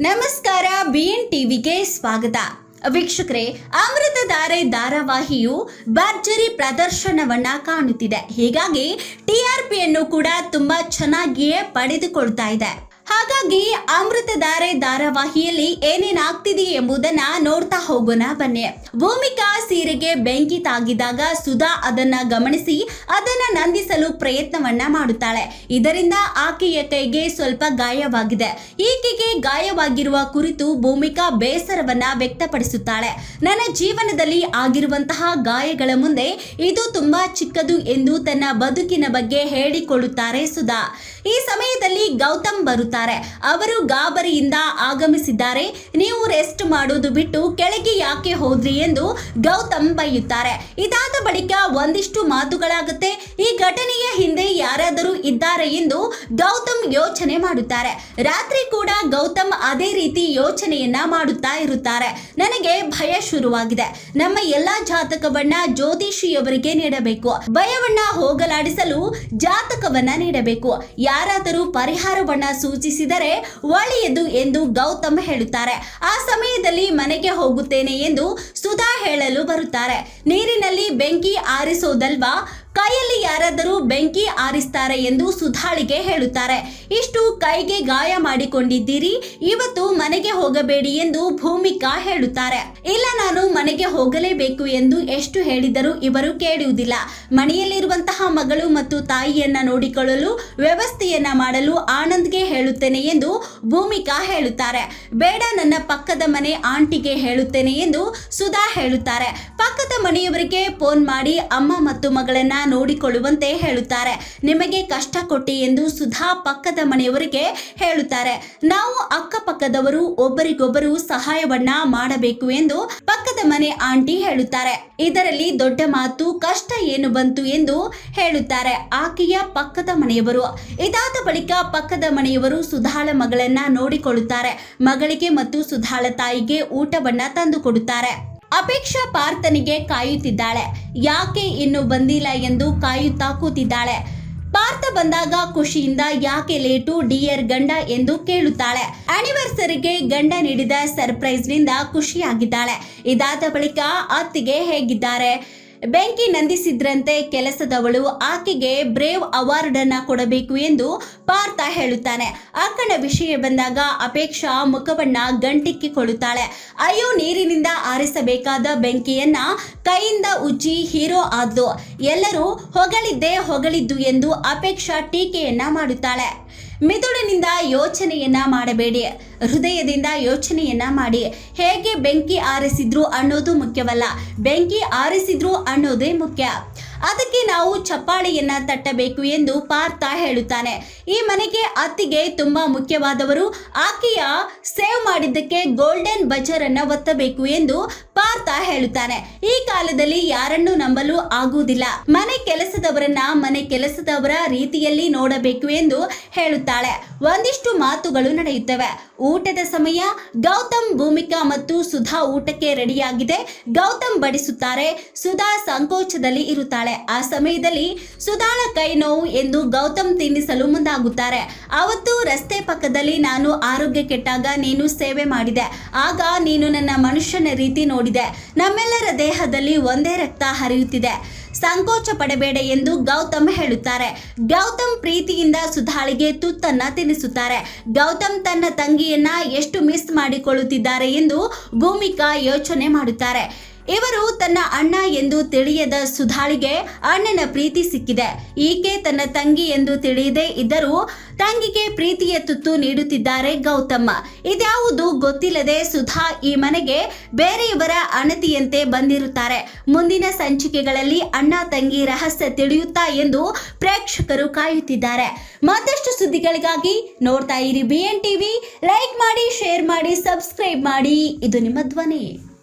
ನಮಸ್ಕಾರ ಬಿಎನ್ ಟಿವಿಗೆ ಸ್ವಾಗತ. ವೀಕ್ಷಕರೇ, ಅಮೃತಧಾರೆ ಧಾರಾವಾಹಿಯು ಭರ್ಜರಿ ಪ್ರದರ್ಶನವನ್ನ ಕಾಣುತ್ತಿದೆ. ಹೀಗಾಗಿ ಟಿಆರ್ಪಿಯನ್ನು ಕೂಡ ತುಂಬಾ ಚೆನ್ನಾಗಿಯೇ ಪಡೆದುಕೊಳ್ತಾ ಇದೆ. ಹಾಗಾಗಿ ಅಮೃತಧಾರೆ ಧಾರಾವಾಹಿಯಲ್ಲಿ ಏನೇನಾಗ್ತಿದೆ ಎಂಬುದನ್ನ ನೋಡ್ತಾ ಹೋಗೋಣ, ಬನ್ನಿ. ಭೂಮಿಕಾ ಸೀರೆಗೆ ಬೆಂಕಿ ತಾಗಿದಾಗ ಸುಧಾ ಅದನ್ನ ಗಮನಿಸಿ ಅದನ್ನ ನಂದಿಸಲು ಪ್ರಯತ್ನವನ್ನ ಮಾಡುತ್ತಾಳೆ. ಇದರಿಂದ ಆಕೆಯ ಕೈಗೆ ಸ್ವಲ್ಪ ಗಾಯವಾಗಿದೆ. ಈಕೆಗೆ ಗಾಯವಾಗಿರುವ ಕುರಿತು ಭೂಮಿಕಾ ಬೇಸರವನ್ನ ವ್ಯಕ್ತಪಡಿಸುತ್ತಾಳೆ. ನನ್ನ ಜೀವನದಲ್ಲಿ ಆಗಿರುವಂತಹ ಗಾಯಗಳ ಮುಂದೆ ಇದು ತುಂಬಾ ಚಿಕ್ಕದು ಎಂದು ತನ್ನ ಬದುಕಿನ ಬಗ್ಗೆ ಹೇಳಿಕೊಳ್ಳುತ್ತಾರೆ ಸುಧಾ. ಈ ಸಮಯದಲ್ಲಿ ಗೌತಮ್ ಬರುತ್ತಾರೆ ಅವರು ಗಾಬರಿಯಿಂದ ಆಗಮಿಸಿದ್ದಾರೆ. ನೀವು ರೆಸ್ಟ್ ಮಾಡೋದು ಬಿಟ್ಟು ಕೆಳಗೆ ಯಾಕೆ ಹೋದ್ರಿ ಎಂದು ಗೌತಮ್ ಬೈಯುತ್ತಾರೆ. ಇದಾದ ಬಳಿಕ ಒಂದಿಷ್ಟು ಮಾತುಗಳಾಗುತ್ತೆ. ಈ ಘಟನೆಯ ಹಿಂದೆ ಯಾರಾದರೂ ಇದ್ದಾರೆ ಎಂದು ಗೌತಮ್ ಯೋಚನೆ ಮಾಡುತ್ತಾರೆ. ರಾತ್ರಿ ಕೂಡ ಗೌತಮ್ ಅದೇ ರೀತಿ ಯೋಚನೆಯನ್ನ ಮಾಡುತ್ತಾ ಇರುತ್ತಾರೆ. ನನಗೆ ಭಯ ಶುರುವಾಗಿದೆ. ನಮ್ಮ ಎಲ್ಲಾ ಜಾತಕವನ್ನ ಜ್ಯೋತಿಷಿಯವರಿಗೆ ನೀಡಬೇಕು. ಭಯವನ್ನ ಹೋಗಲಾಡಿಸಲು ಜಾತಕವನ್ನ ನೀಡಬೇಕು. ಯಾರಾದರೂ ಪರಿಹಾರವನ್ನ ಸೂಚಿಸಿದರೆ ಒಳ್ಳೆಯದು ಎಂದು ಗೌತಮ್ ಹೇಳುತ್ತಾರೆ. ಆ ಸಮಯದಲ್ಲಿ ಮನೆಗೆ ಹೋಗುತ್ತೇನೆ ಎಂದು ಸುಧಾ ಹೇಳಲು ಬರುತ್ತಾರೆ. ನೀರಿನಲ್ಲಿ ಬೆಂಕಿ ಆರಿಸೋದಲ್ವಾ? ಕೈಯಲ್ಲಿ ಯಾರಾದರೂ ಬೆಂಕಿ ಆರಿಸ್ತಾರೆ ಎಂದು ಸುಧಾಳಿಗೆ ಹೇಳುತ್ತಾರೆ. ಇಷ್ಟು ಕೈಗೆ ಗಾಯ ಮಾಡಿಕೊಂಡಿದ್ದೀರಿ, ಇವತ್ತು ಮನೆಗೆ ಹೋಗಬೇಡಿ ಎಂದು ಭೂಮಿಕಾ ಹೇಳುತ್ತಾರೆ. ಇಲ್ಲ, ನಾನು ಮನೆಗೆ ಹೋಗಲೇಬೇಕು ಎಂದು ಎಷ್ಟು ಹೇಳಿದರೂ ಇವರು ಕೇಳುವುದಿಲ್ಲ. ಮನೆಯಲ್ಲಿರುವಂತಹ ಮಗಳು ಮತ್ತು ತಾಯಿಯನ್ನ ನೋಡಿಕೊಳ್ಳಲು, ವ್ಯವಸ್ಥೆಯನ್ನ ಮಾಡಲು ಆನಂದ್ಗೆ ಹೇಳುತ್ತೇನೆ ಎಂದು ಭೂಮಿಕಾ ಹೇಳುತ್ತಾರೆ. ಬೇಡ, ನನ್ನ ಪಕ್ಕದ ಮನೆ ಆಂಟಿಗೆ ಹೇಳುತ್ತೇನೆ ಎಂದು ಸುಧಾ ಹೇಳುತ್ತಾರೆ. ಪಕ್ಕದ ಮನೆಯವರಿಗೆ ಫೋನ್ ಮಾಡಿ ಅಮ್ಮ ಮತ್ತು ಮಗಳನ್ನ ನೋಡಿಕೊಳ್ಳುವಂತೆ ಹೇಳುತ್ತಾರೆ. ನಿಮಗೆ ಕಷ್ಟ ಕೊಟ್ಟಿ ಎಂದು ಸುಧಾ ಪಕ್ಕದ ಮನೆಯವರಿಗೆ ಹೇಳುತ್ತಾರೆ. ನಾವು ಅಕ್ಕಪಕ್ಕದವರು ಒಬ್ಬರಿಗೊಬ್ಬರು ಸಹಾಯವನ್ನ ಮಾಡಬೇಕು ಎಂದು ಪಕ್ಕದ ಮನೆ ಆಂಟಿ ಹೇಳುತ್ತಾರೆ. ಇದರಲ್ಲಿ ದೊಡ್ಡ ಮಾತು ಕಷ್ಟ ಏನು ಬಂತು ಎಂದು ಹೇಳುತ್ತಾರೆ. ಆಕೆಯ ಪಕ್ಕದ ಮನೆಯವರು. ಇದಾದ ಬಳಿಕ ಪಕ್ಕದ ಮನೆಯವರು ಸುಧಾಳ ಮಗಳನ್ನ ನೋಡಿಕೊಳ್ಳುತ್ತಾರೆ. ಮಗಳಿಗೆ ಮತ್ತು ಸುಧಾಳ ತಾಯಿಗೆ ಊಟವನ್ನ ತಂದು ಕೊಡುತ್ತಾರೆ. ಅಪೇಕ್ಷಾ ಪಾರ್ಥನಿಗೆ ಕಾಯುತ್ತಿದ್ದಾಳೆ. ಯಾಕೆ ಇನ್ನು ಬಂದಿಲ್ಲ ಎಂದು ಕಾಯುತ್ತಾ ಕೂತಿದ್ದಾಳೆ. ಪಾರ್ಥ ಬಂದಾಗ ಖುಷಿಯಿಂದ ಯಾಕೆ ಲೇಟು ಡಿಯರ್ ಗಂಡ ಎಂದು ಕೇಳುತ್ತಾಳೆ. ಆನಿವರ್ಸರಿಗೆ ಗಂಡ ನೀಡಿದ ಸರ್ಪ್ರೈಸ್ನಿಂದ ಖುಷಿಯಾಗಿದ್ದಾಳೆ. ಇದಾದ ಬಳಿಕ ಅತ್ತಿಗೆ ಹೇಗಿದ್ದಾರೆ? ಬೆಂಕಿ ನಂದಿಸಿದ್ರಂತೆ ಕೆಲಸದವಳು, ಆಕೆಗೆ ಬ್ರೇವ್ ಅವಾರ್ಡ್ ಅನ್ನ ಕೊಡಬೇಕು ಎಂದು ಪಾರ್ಥ ಹೇಳುತ್ತಾನೆ. ಆಕನ ವಿಷಯ ಬಂದಾಗ ಅಪೇಕ್ಷಾ ಮುಖವನ್ನ ಗಂಟಿಕ್ಕಿಕೊಳ್ಳುತ್ತಾಳೆ. ಅಯ್ಯೋ, ನೀರಿನಿಂದ ಆರಿಸಬೇಕಾದ ಬೆಂಕಿಯನ್ನ ಕೈಯಿಂದ ಉಜ್ಜಿ ಹೀರೋ ಆದ್ಲು. ಎಲ್ಲರೂ ಹೊಗಳಿದ್ದೇ ಹೊಗಳಿದ್ದು ಎಂದು ಅಪೇಕ್ಷಾ ಟೀಕೆಯನ್ನ ಮಾಡುತ್ತಾಳೆ. ಮಿದುಳಿನಿಂದ ಯೋಚನೆಯನ್ನ ಮಾಡಬೇಡಿ. ಹೃದಯದಿಂದ ಯೋಚನೆಯನ್ನ ಮಾಡಿ. ಹೇಗೆ ಬೆಂಕಿ ಆರಿಸಿದ್ರು ಅನ್ನೋದು ಮುಖ್ಯವಲ್ಲ. ಬೆಂಕಿ ಆರಿಸಿದ್ರು ಅನ್ನೋದೇ ಮುಖ್ಯ. ಅದಕ್ಕೆ ನಾವು ಚಪ್ಪಾಳೆಯನ್ನ ತಟ್ಟಬೇಕು ಎಂದು ಪಾರ್ಥ ಹೇಳುತ್ತಾನೆ. ಈ ಮನೆಗೆ ಅತ್ತಿಗೆ ತುಂಬಾ ಮುಖ್ಯವಾದವರು, ಆಕೆಯ ಸೇವ್ ಮಾಡಿದ್ದಕ್ಕೆ ಗೋಲ್ಡನ್ ಬಜರ್ ಅನ್ನ ಒತ್ತಬೇಕು ಎಂದು ಪಾರ್ಥ ಹೇಳುತ್ತಾನೆ. ಈ ಕಾಲದಲ್ಲಿ ಯಾರನ್ನು ನಂಬಲು ಆಗುವುದಿಲ್ಲ. ಮನೆ ಕೆಲಸದವರನ್ನ ಮನೆ ಕೆಲಸದವರ ರೀತಿಯಲ್ಲಿ ನೋಡಬೇಕು ಎಂದು ಹೇಳುತ್ತಾಳೆ. ಒಂದಿಷ್ಟು ಮಾತುಗಳು ನಡೆಯುತ್ತವೆ. ಊಟದ ಸಮಯ, ಗೌತಮ್ ಭೂಮಿಕಾ ಮತ್ತು ಸುಧಾ ಊಟಕ್ಕೆ ರೆಡಿಯಾಗಿದೆ. ಗೌತಮ್ ಬಡಿಸುತ್ತಾರೆ. ಸುಧಾ ಸಂಕೋಚದಲ್ಲಿ ಇರುತ್ತಾಳೆ. ಆ ಸಮಯದಲ್ಲಿ ಸುಧಾಳ ಕೈ ನೋವು ಎಂದು ಗೌತಮ್ ತಿನ್ನಿಸಲು ಮುಂದಾಗುತ್ತಾರೆ. ಅವತ್ತು ರಸ್ತೆ ಪಕ್ಕದಲ್ಲಿ ನಾನು ಆರೋಗ್ಯ ಕೆಟ್ಟಾಗ ನೀನು ಸೇವೆ ಮಾಡಿದೆ. ಆಗ ನೀನು ನನ್ನ ಮನುಷ್ಯನ ರೀತಿ ನೋಡಿದೆ. ನಮ್ಮೆಲ್ಲರ ದೇಹದಲ್ಲಿ ಒಂದೇ ರಕ್ತ ಹರಿಯುತ್ತಿದೆ. ಸಂಕೋಚ ಪಡಬೇಡ ಎಂದು ಗೌತಮ್ ಹೇಳುತ್ತಾರೆ. ಗೌತಮ್ ಪ್ರೀತಿಯಿಂದ ಸುಧಾಳಿಗೆ ತುತ್ತನ್ನ ತಿನ್ನಿಸುತ್ತಾರೆ ಗೌತಮ್ ತನ್ನ ತಂಗಿಯನ್ನ ಎಷ್ಟು ಮಿಸ್ ಮಾಡಿಕೊಳ್ಳುತ್ತಿದ್ದಾರೆ ಎಂದು ಭೂಮಿಕಾ ಯೋಚನೆ ಮಾಡುತ್ತಾರೆ. ಇವರು ತನ್ನ ಅಣ್ಣ ಎಂದು ತಿಳಿಯದ ಸುಧಾಳಿಗೆ ಅಣ್ಣನ ಪ್ರೀತಿ ಸಿಕ್ಕಿದೆ. ಈಕೆ ತನ್ನ ತಂಗಿ ಎಂದು ತಿಳಿಯದೇ ಇದ್ದರೂ ತಂಗಿಗೆ ಪ್ರೀತಿಯ ತುತ್ತು ನೀಡುತ್ತಿದ್ದಾರೆ ಗೌತಮ್ಮ. ಇದ್ಯಾವುದು ಗೊತ್ತಿಲ್ಲದೆ ಸುಧಾ ಈ ಮನೆಗೆ ಬೇರೆಯವರ ಅಣತಿಯಂತೆ ಬಂದಿರುತ್ತಾರೆ. ಮುಂದಿನ ಸಂಚಿಕೆಗಳಲ್ಲಿ ಅಣ್ಣ ತಂಗಿ ರಹಸ್ಯ ತಿಳಿಯುತ್ತಾ ಎಂದು ಪ್ರೇಕ್ಷಕರು ಕಾಯುತ್ತಿದ್ದಾರೆ. ಮತ್ತಷ್ಟು ಸುದ್ದಿಗಳಿಗಾಗಿ ನೋಡ್ತಾ ಇರಿ ಬಿ ಟಿವಿ ಲೈಕ್ ಮಾಡಿ ಶೇರ್ ಮಾಡಿ ಸಬ್ಸ್ಕ್ರೈಬ್ ಮಾಡಿ. ಇದು ನಿಮ್ಮ ಧ್ವನಿ.